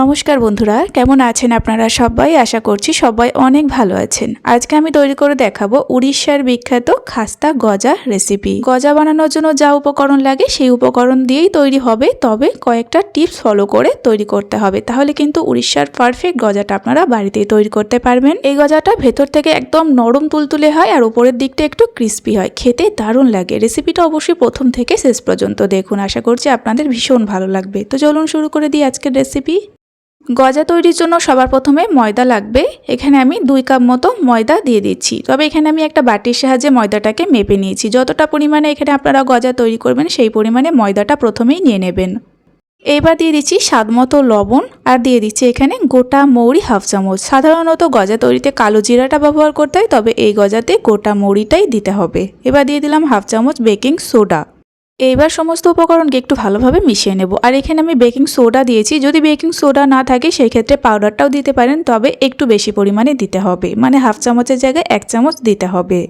নমস্কার বন্ধুরা, কেমন আছেন আপনারা সবাই? আশা করছি সবাই অনেক ভালো আছেন। আজকে আমি তৈরি করে দেখাবো উড়িষ্যার বিখ্যাত খাস্তা গজা রেসিপি গজা বানানোর জন্য যা উপকরণ লাগে সেই উপকরণ দিয়েই তৈরি হবে, তবে কয়েকটা টিপস ফলো করে তৈরি করতে হবে। তাহলে কিন্তু উড়িষ্যার পারফেক্ট গজাটা আপনারা বাড়িতেই তৈরি করতে পারবেন। এই গজাটা ভেতর থেকে একদম নরম তুলতুলে হয় আর উপরের দিকটা একটু ক্রিস্পি হয়। খেতে দারুণ লাগে। রেসিপিটা অবশ্যই প্রথম থেকে শেষ পর্যন্ত দেখুন। আশা করছি আপনাদের ভীষণ ভালো লাগবে। তো চলুন শুরু করে দিই আজকের রেসিপি গজা তৈরির জন্য সবার প্রথমে ময়দা লাগবে। এখানে আমি দুই কাপ মতো ময়দা দিয়ে দিচ্ছি। তবে এখানে আমি একটা বাটির সাহায্যে ময়দাটাকে মেপে নিয়েছি। যতটা পরিমাণে এখানে আপনারা গজা তৈরি করবেন, সেই পরিমাণে ময়দাটা প্রথমেই নিয়ে নেবেন। এবার দিয়ে দিচ্ছি স্বাদ মতো লবণ আর দিয়ে দিচ্ছি এখানে গোটা মৌরি হাফ চামচ। সাধারণত গজা তৈরিতে কালো জিরাটা ব্যবহার করতে হয়, তবে এই গজাতে গোটা মৌরিটাই দিতে হবে। এবার দিয়ে দিলাম হাফ চামচ বেকিং সোডা। এইবার সমস্ত উপকরণকে একটু ভালোভাবে মিশিয়ে নেব। আর এখানে আমি বেকিং সোডা দিয়েছি। যদি বেকিং সোডা না থাকে সেই ক্ষেত্রে পাউডারটাও দিতে পারেন, তবে একটু বেশি পরিমাণে দিতে হবে। মানে হাফ চামচের জায়গায় এক চামচ দিতে হবে।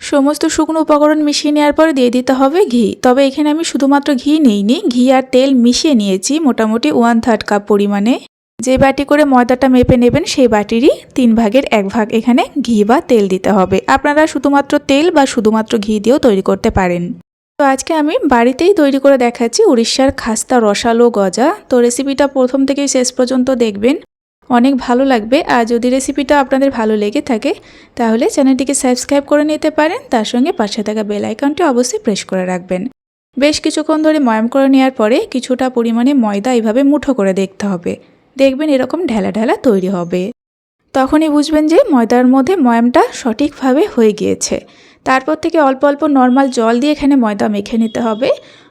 সমস্ত শুকনো উপকরণ মিশিয়ে নেওয়ার পরে দিয়ে দিতে হবে ঘি। তবে এখানে আমি শুধুমাত্র ঘি নিইনি, ঘি আর তেল মিশিয়ে নিয়েছি মোটামুটি ওয়ান থার্ড কাপ পরিমাণে। যে বাটি করে ময়দাটা মেপে নেবেন, সেই বাটিরই তিন ভাগের এক ভাগ এখানে ঘি বা তেল দিতে হবে। আপনারা শুধুমাত্র তেল বা শুধুমাত্র ঘি দিয়েও তৈরি করতে পারেন। তো আজকে আমি বাড়িতেই তৈরি করে দেখাচ্ছি উড়িষ্যার খাস্তা রসালো গজা। তো রেসিপিটা প্রথম থেকে শেষ পর্যন্ত দেখবেন। অনেক ভালো লাগবে। আর যদি রেসিপিটা আপনাদের ভালো লেগে থাকে, তাহলে চ্যানেলটিকে সাবস্ক্রাইব করে নিতে পারেন। তার সঙ্গে পাশে থাকা বেল আইকনটি অবশ্যই প্রেস করে রাখবেন। বেশ কিছুক্ষণ ধরে ময়াম করে নেওয়ার পরে কিছুটা পরিমাণে ময়দা এইভাবে মুঠো করে দেখতে হবে। দেখবেন এরকম ঢেলা ঢেলা তৈরি হবে। তখনই বুঝবেন যে ময়দার মধ্যে ময়ামটা সঠিকভাবে হয়ে গিয়েছে। তারপর থেকে অল্প অল্প নর্মাল জল দিয়ে এখানে ময়দা মেখে নিতে হবে।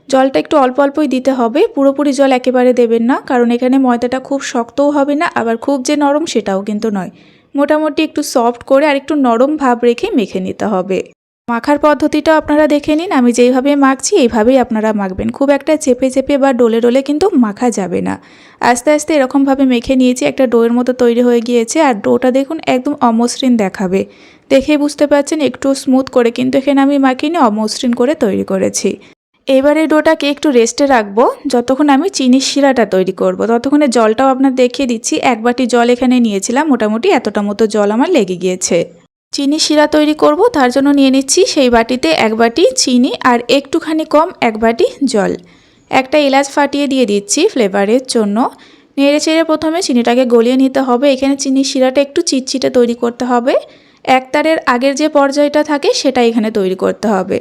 জলটা একটু অল্প অল্পই দিতে হবে। পুরোপুরি জল একেবারে দেবেন না, কারণ এখানে ময়দাটা খুব শক্তও হবে না, আবার খুব যে নরম সেটাও কিন্তু নয়। মোটামুটি একটু সফট করে আর একটু নরম ভাব রেখে মেখে নিতে হবে। মাখার পদ্ধতিটা আপনারা দেখে নিন। আমি যেইভাবে মাখছি, এইভাবেই আপনারা মাখবেন। খুব একটা চেপে চেপে বা ডোলে ডোলে কিন্তু মাখা যাবে না। আস্তে আস্তে এরকমভাবে মেখে নিয়েছি, একটা ডোয়ের মতো তৈরি হয়ে গিয়েছে আর ডোটা দেখুন একদম অমসৃণ দেখাবে। দেখে বুঝতে পারছেন, একটু স্মুথ করে কিন্তু এখানে আমি মাখিনি, অমসৃণ করে তৈরি করেছি। এবার ডোটাকে একটু রেস্টে রাখব। যতক্ষণ আমি চিনির শিরাটা তৈরি করব, ততক্ষণে জলটাও আপনার দেখিয়ে দিচ্ছি। এক বাটি জল এখানে নিয়েছিলাম, মোটামুটি এতটা মতো জল আমার লেগে গিয়েছে। চিনি শিরা তৈরি করব, তার জন্য নিয়ে নিচ্ছি সেই বাটিতে এক বাটি চিনি আর একটুখানি কম এক বাটি জল। একটা এলাচ ফাটিয়ে দিয়ে দিচ্ছি ফ্লেভারের জন্য। নেড়ে চেড়ে প্রথমে চিনিটাকে গলিয়ে নিতে হবে। এখানে চিনি শিরাটা একটু চিটচিটে তৈরি করতে হবে। একতারের আগের যে পর্যায়টা থাকে, সেটা এখানে তৈরি করতে হবে।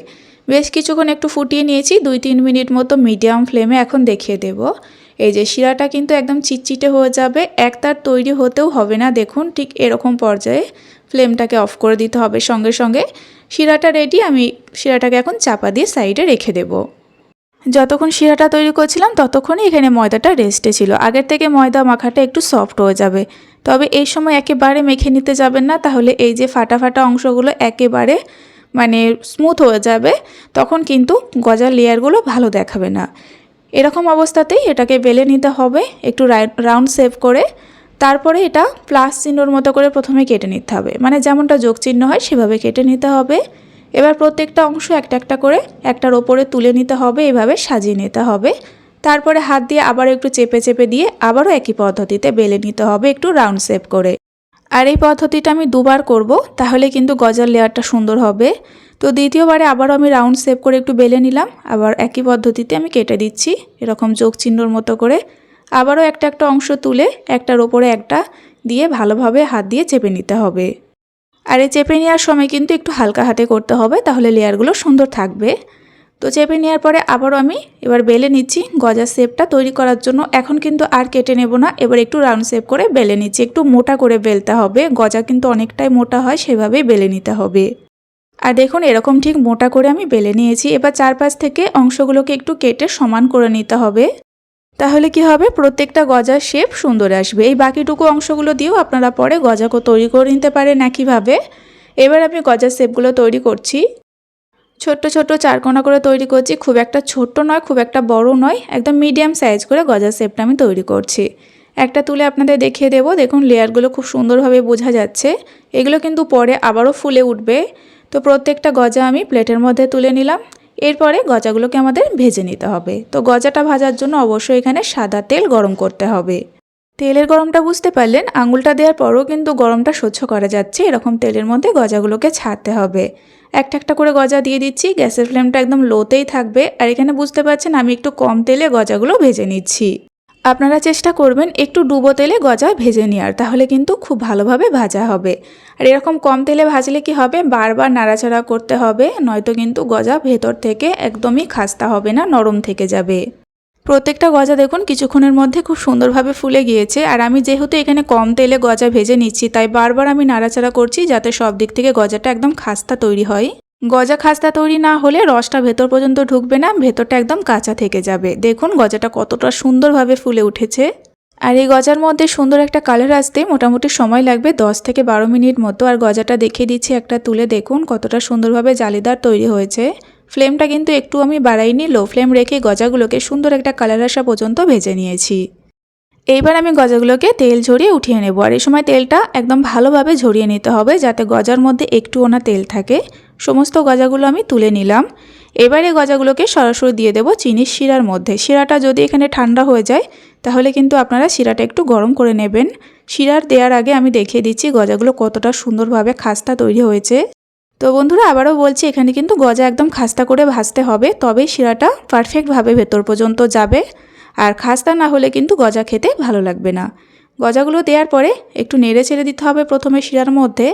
বেশ কিছুক্ষণ একটু ফুটিয়ে নিয়েছি, দুই তিন মিনিট মতো মিডিয়াম ফ্লেমে এখন দেখিয়ে দেব। এই যে শিরাটা কিন্তু একদম চিটচিটে হয়ে যাবে একতার তৈরি হতেও হবে না। দেখুন ঠিক এরকম পর্যায়ে ফ্লেমটাকে অফ করে দিতে হবে। সঙ্গে সঙ্গে শিরাটা রেডি আমি শিরাটাকে এখন চাপা দিয়ে সাইডে রেখে দেব। যতক্ষণ শিরাটা তৈরি করছিলাম, ততক্ষণই এখানে ময়দাটা রেস্টে ছিল। আগের থেকে ময়দা মাখাটা একটু সফট হয়ে যাবে। তবে এই সময় একেবারে মেখে নিতে যাবেন না, তাহলে এই যে ফাটা ফাটা অংশগুলো একেবারে মানে স্মুথ হয়ে যাবে, তখন কিন্তু গজার লেয়ারগুলো ভালো দেখাবে না। এরকম অবস্থাতেই এটাকে বেলে নিতে হবে, একটু রাউন্ড শেপ করে। তারপরে এটা প্লাস চিহ্নর মতো করে প্রথমে কেটে নিতে হবে। মানে যেমনটা যোগ চিহ্ন হয় সেভাবে কেটে নিতে হবে। এবার প্রত্যেকটা অংশ একটা একটা করে একটার ওপরে তুলে নিতে হবে, এভাবে সাজিয়ে নিতে হবে। তারপরে হাত দিয়ে আবার একটু চেপে চেপে দিয়ে আবারও একই পদ্ধতিতে বেলে নিতে হবে, একটু রাউন্ড শেপ করে। আর এই পদ্ধতিটা আমি দুবার করব, তাহলে কিন্তু গজার লেয়ারটা সুন্দর হবে। তো দ্বিতীয়বারে আবারও আমি রাউন্ড শেপ করে একটু বেলে নিলাম, আবার একই পদ্ধতিতে আমি কেটে দিচ্ছি, এরকম যোগ চিহ্নর মতো করে। আবারও একটা একটা অংশ তুলে একটার ওপরে একটা দিয়ে ভালোভাবে হাত দিয়ে চেপে নিতে হবে। আর এই চেপে নেওয়ার সময় কিন্তু একটু হালকা হাতে করতে হবে, তাহলে লেয়ারগুলো সুন্দর থাকবে। তো চেপে নেওয়ার পরে আবারও আমি এবার বেলে নিচ্ছি গজার শেপটা তৈরি করার জন্য। এখন কিন্তু আর কেটে নেব না, এবার একটু রাউন্ড শেপ করে বেলে নিচ্ছি। একটু মোটা করে বেলতে হবে, গজা কিন্তু অনেকটাই মোটা হয়, সেভাবেই বেলে নিতে হবে। আর দেখুন, এরকম ঠিক মোটা করে আমি বেলে নিয়েছি। এবার চারপাশ থেকে অংশগুলোকে একটু কেটে সমান করে নিতে হবে। তাহলে কি হবে? প্রত্যেকটা গজার শেপ সুন্দর আসবে। এই বাকিটুকু অংশগুলো দিয়েও আপনারা পরে গজাকে তৈরি করে নিতে পারেন একইভাবে। এবার আমি গজার শেপগুলো তৈরি করছি। ছোট্ট ছোট্ট চারকোনা করে তৈরি করছি। খুব একটা ছোট্ট নয়, খুব একটা বড় নয়, একদম মিডিয়াম সাইজ করে গজার শেপটা আমি তৈরি করছি। একটা তুলে আপনাদের দেখিয়ে দেবো। দেখুন, লেয়ারগুলো খুব সুন্দরভাবে বোঝা যাচ্ছে। এগুলো কিন্তু পরে আবারও ফুলে উঠবে। তো প্রত্যেকটা গজা আমি প্লেটের মধ্যে তুলে নিলাম। এরপরে গজাগুলোকে আমাদের ভেজে নিতে হবে। তো গজাটা ভাজার জন্য অবশ্যই এখানে সাদা তেল গরম করতে হবে। তেলের গরমটা বুঝতে পারলেন, আঙুলটা দেওয়ার পরও কিন্তু গরমটা সহ্য করা যাচ্ছে, এরকম তেলের মধ্যে গজাগুলোকে ছাড়তে হবে। একটা একটা করে গজা দিয়ে দিচ্ছি, গ্যাসের ফ্লেমটা একদম লোতেই থাকবে। আর এখানে বুঝতে পারছেন, আমি একটু কম তেলে গজাগুলো ভেজে নিচ্ছি। আপনারা চেষ্টা করবেন একটু ডুবো তেলে গজা ভেজে নেওয়ার, তাহলে কিন্তু খুব ভালোভাবে ভাজা হবে। আর এরকম কম তেলে ভাজলে কি হবে? বারবার নাড়াচাড়া করতে হবে, নয়তো কিন্তু গজা ভেতর থেকে একদমই খাস্তা হবে না, নরম থেকে যাবে। প্রত্যেকটা গজা দেখুন কিছুক্ষণের মধ্যে খুব সুন্দরভাবে ফুলে গিয়েছে। আর আমি যেহেতু এখানে কম তেলে গজা ভেজে নিচ্ছি, তাই বারবার আমি নাড়াচাড়া করছি যাতে সব দিক থেকে গজাটা একদম খাস্তা তৈরি হয়। গজা খাস্তা তৈরি না হলে রসটা ভেতর পর্যন্ত ঢুকবে না, ভেতরটা একদম কাঁচা থেকে যাবে। দেখুন গজাটা কতটা সুন্দরভাবে ফুলে উঠেছে। আর এই গজার মধ্যে সুন্দর একটা কালার আসতে মোটামুটি সময় লাগবে 10 থেকে বারো মিনিট মতো। আর গজাটা দেখিয়ে দিচ্ছি একটা তুলে, দেখুন কতটা সুন্দরভাবে জালিদার তৈরি হয়েছে। ফ্লেমটা কিন্তু একটু আমি বাড়াইনি, লো ফ্লেম রেখে গজাগুলোকে সুন্দর একটা কালার আসা পর্যন্ত ভেজে নিয়েছি। এইবার আমি গজাগুলোকে তেল ঝরিয়ে উঠিয়ে নেব। আর এই সময় তেলটা একদম ভালোভাবে ঝরিয়ে নিতে হবে যাতে গজার মধ্যে একটুও না তেল থাকে। সমস্ত গজাগুলো আমি তুলে নিলাম। এবারে গজাগুলোকে সরাসরি দিয়ে দেবো চিনির শিরার মধ্যে। শিরাটা যদি এখানে ঠান্ডা হয়ে যায়, তাহলে কিন্তু আপনারা শিরাটা একটু গরম করে নেবেন। শিরার দেওয়ার আগে আমি দেখিয়ে দিচ্ছি গজাগুলো কতটা সুন্দরভাবে খাস্তা তৈরি হয়েছে। তো বন্ধুরা, আবারও বলছি, এখানে কিন্তু গজা একদম খাস্তা করে ভাজতে হবে, তবেই শিরাটা পারফেক্টভাবে ভেতর পর্যন্ত যাবে। আর খাস্তা না হলে কিন্তু গজা খেতে ভালো লাগবে না। গজাগুলো দেওয়ার পরে একটু নেড়ে ছেড়ে দিতে হবে প্রথমে শিরার মধ্যে।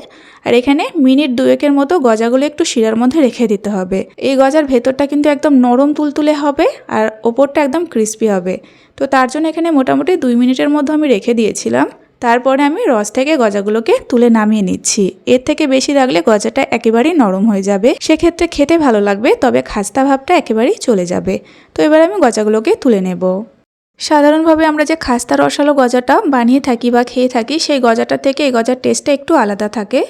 আর এখানে মিনিট দুয়েকের মতো গজাগুলো একটু শিরার মধ্যে রেখে দিতে হবে। এই গজার ভেতরটা কিন্তু একদম নরম তুলতুলে হবে আর ওপরটা একদম ক্রিস্পি হবে। তো তার জন্য এখানে মোটামুটি দুই মিনিটের মধ্যে আমি রেখে দিয়েছিলাম। তারপরে আমি রস থেকে গজাগুলোকে তুলে নামিয়ে নিচ্ছি। এর থেকে বেশি রাখলে গজাটা একেবারেই নরম হয়ে যাবে। সেক্ষেত্রে খেতে ভালো লাগবে, তবে খাস্তা ভাবটা একেবারেই চলে যাবে। তো এবার আমি গজাগুলোকে তুলে নেব। সাধারণভাবে আমরা যে খাস্তা রসালো গজাটা বানিয়ে থাকি বা খেয়ে থাকি, সেই গজাটা থেকে এই গজার টেস্টটা একটু আলাদা থাকে।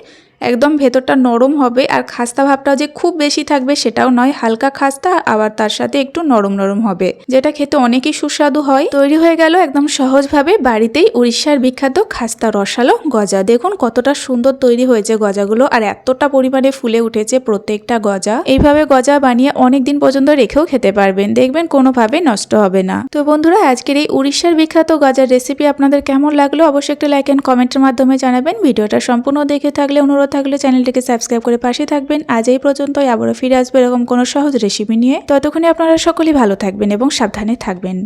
একদম ভেতরটা নরম হবে আর খাস্তা ভাবটা যে খুব বেশি থাকবে সেটাও নয়, হালকা খাস্তা আবার তার সাথে একটু নরম নরম হবে। যেটা খেতে অনেকই সুস্বাদু হয়। তৈরি হয়ে গেল একদম সহজভাবে বাড়িতেই উড়িষ্যার বিখ্যাত খাস্তা রসালো গজা। দেখুন কতটা সুন্দর তৈরি হয়েছে গজাগুলো আর এতটা পরিমাণে ফুলে উঠেছে প্রত্যেকটা গজা। এইভাবে গজা বানিয়ে অনেক দিন পর্যন্ত রেখেও খেতে পারবেন। দেখবেন কোনোভাবে নষ্ট হবে না। তো বন্ধুরা, আজকের এই উড়িষ্যার বিখ্যাত গজার রেসিপি আপনাদের কেমন লাগল? অবশ্যই একটা লাইক অ্যান্ড কমেন্টের মাধ্যমে জানাবেন। ভিডিওটা সম্পূর্ণ দেখে থাকলে অনুরোধ থাকলে চ্যানেলটিকে সাবস্ক্রাইব করে পাশে থাকবেন। আজ এই পর্যন্তই। আবারও ফিরে আসবে এরকম কোনো সহজ রেসিপি নিয়ে। ততক্ষণে আপনারা সকলেই ভালো থাকবেন এবং সাবধানে থাকবেন।